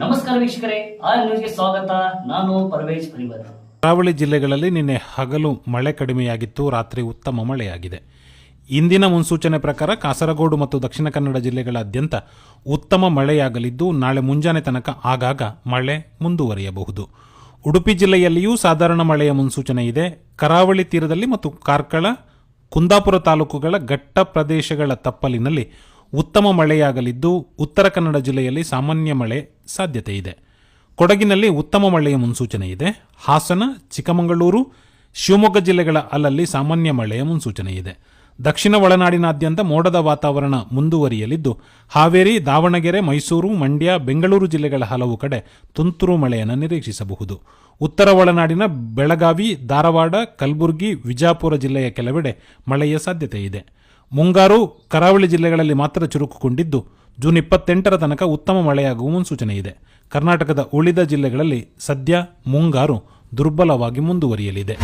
ನಮಸ್ಕಾರ ವೀಕ್ಷಕರೇ, ಆರ್ ನ್ಯೂಸ್ಗೆ ಸ್ವಾಗತ. ನಾನು ಪರ್ವೇಜ್ ಪರಿವರ್ ಕರಾವಳಿ ಜಿಲ್ಲೆಗಳಲ್ಲಿ ನಿನ್ನೆ ಹಗಲು ಮಳೆ ಕಡಿಮೆಯಾಗಿತ್ತು, ರಾತ್ರಿ ಉತ್ತಮ ಮಳೆಯಾಗಿದೆ. ಇಂದಿನ ಮುನ್ಸೂಚನೆ ಪ್ರಕಾರ ಕಾಸರಗೋಡು ಮತ್ತು ದಕ್ಷಿಣ ಕನ್ನಡ ಜಿಲ್ಲೆಗಳಾದ್ಯಂತ ಉತ್ತಮ ಮಳೆಯಾಗಲಿದ್ದು, ನಾಳೆ ಮುಂಜಾನೆ ತನಕ ಆಗಾಗ ಮಳೆ ಮುಂದುವರಿಯಬಹುದು. ಉಡುಪಿ ಜಿಲ್ಲೆಯಲ್ಲಿಯೂ ಸಾಧಾರಣ ಮಳೆಯ ಮುನ್ಸೂಚನೆ ಇದೆ. ಕರಾವಳಿ ತೀರದಲ್ಲಿ ಮತ್ತು ಕಾರ್ಕಳ, ಕುಂದಾಪುರ ತಾಲೂಕುಗಳ ಘಟ್ಟ ಪ್ರದೇಶಗಳ ತಪ್ಪಲಿನಲ್ಲಿ ಉತ್ತಮ ಮಳೆಯಾಗಲಿದ್ದು ಉತ್ತರ ಕನ್ನಡ ಜಿಲ್ಲೆಯಲ್ಲಿ ಸಾಮಾನ್ಯ ಮಳೆ ಸಾಧ್ಯತೆ ಇದೆ. ಕೊಡಗಿನಲ್ಲಿ ಉತ್ತಮ ಮಳೆಯ ಮುನ್ಸೂಚನೆ ಇದೆ. ಹಾಸನ, ಚಿಕ್ಕಮಗಳೂರು, ಶಿವಮೊಗ್ಗ ಜಿಲ್ಲೆಗಳ ಅಲ್ಲಲ್ಲಿ ಸಾಮಾನ್ಯ ಮಳೆಯ ಮುನ್ಸೂಚನೆ ಇದೆ. ದಕ್ಷಿಣ ಒಳನಾಡಿನಾದ್ಯಂತ ಮೋಡದ ವಾತಾವರಣ ಮುಂದುವರಿಯಲಿದ್ದು, ಹಾವೇರಿ, ದಾವಣಗೆರೆ, ಮೈಸೂರು, ಮಂಡ್ಯ, ಬೆಂಗಳೂರು ಜಿಲ್ಲೆಗಳ ಹಲವು ಕಡೆ ತುಂತುರು ಮಳೆಯನ್ನು ನಿರೀಕ್ಷಿಸಬಹುದು. ಉತ್ತರ ಒಳನಾಡಿನ ಬೆಳಗಾವಿ, ಧಾರವಾಡ, ಕಲಬುರಗಿ, ವಿಜಾಪುರ ಜಿಲ್ಲೆಯ ಕೆಲವೆಡೆ ಮಳೆಯ ಸಾಧ್ಯತೆ ಇದೆ. ಮುಂಗಾರು ಕರಾವಳಿ ಜಿಲ್ಲೆಗಳಲ್ಲಿ ಮಾತ್ರ ಚುರುಕುಗೊಂಡಿದ್ದು, ಜೂನ್ ಇಪ್ಪತ್ತೆಂಟರ ತನಕ ಉತ್ತಮ ಮಳೆಯಾಗುವ ಮುನ್ಸೂಚನೆ ಇದೆ ಕರ್ನಾಟಕದ ಉಳಿದ ಜಿಲ್ಲೆಗಳಲ್ಲಿ ಸದ್ಯ ಮುಂಗಾರು ದುರ್ಬಲವಾಗಿ ಮುಂದುವರಿಯಲಿದೆ.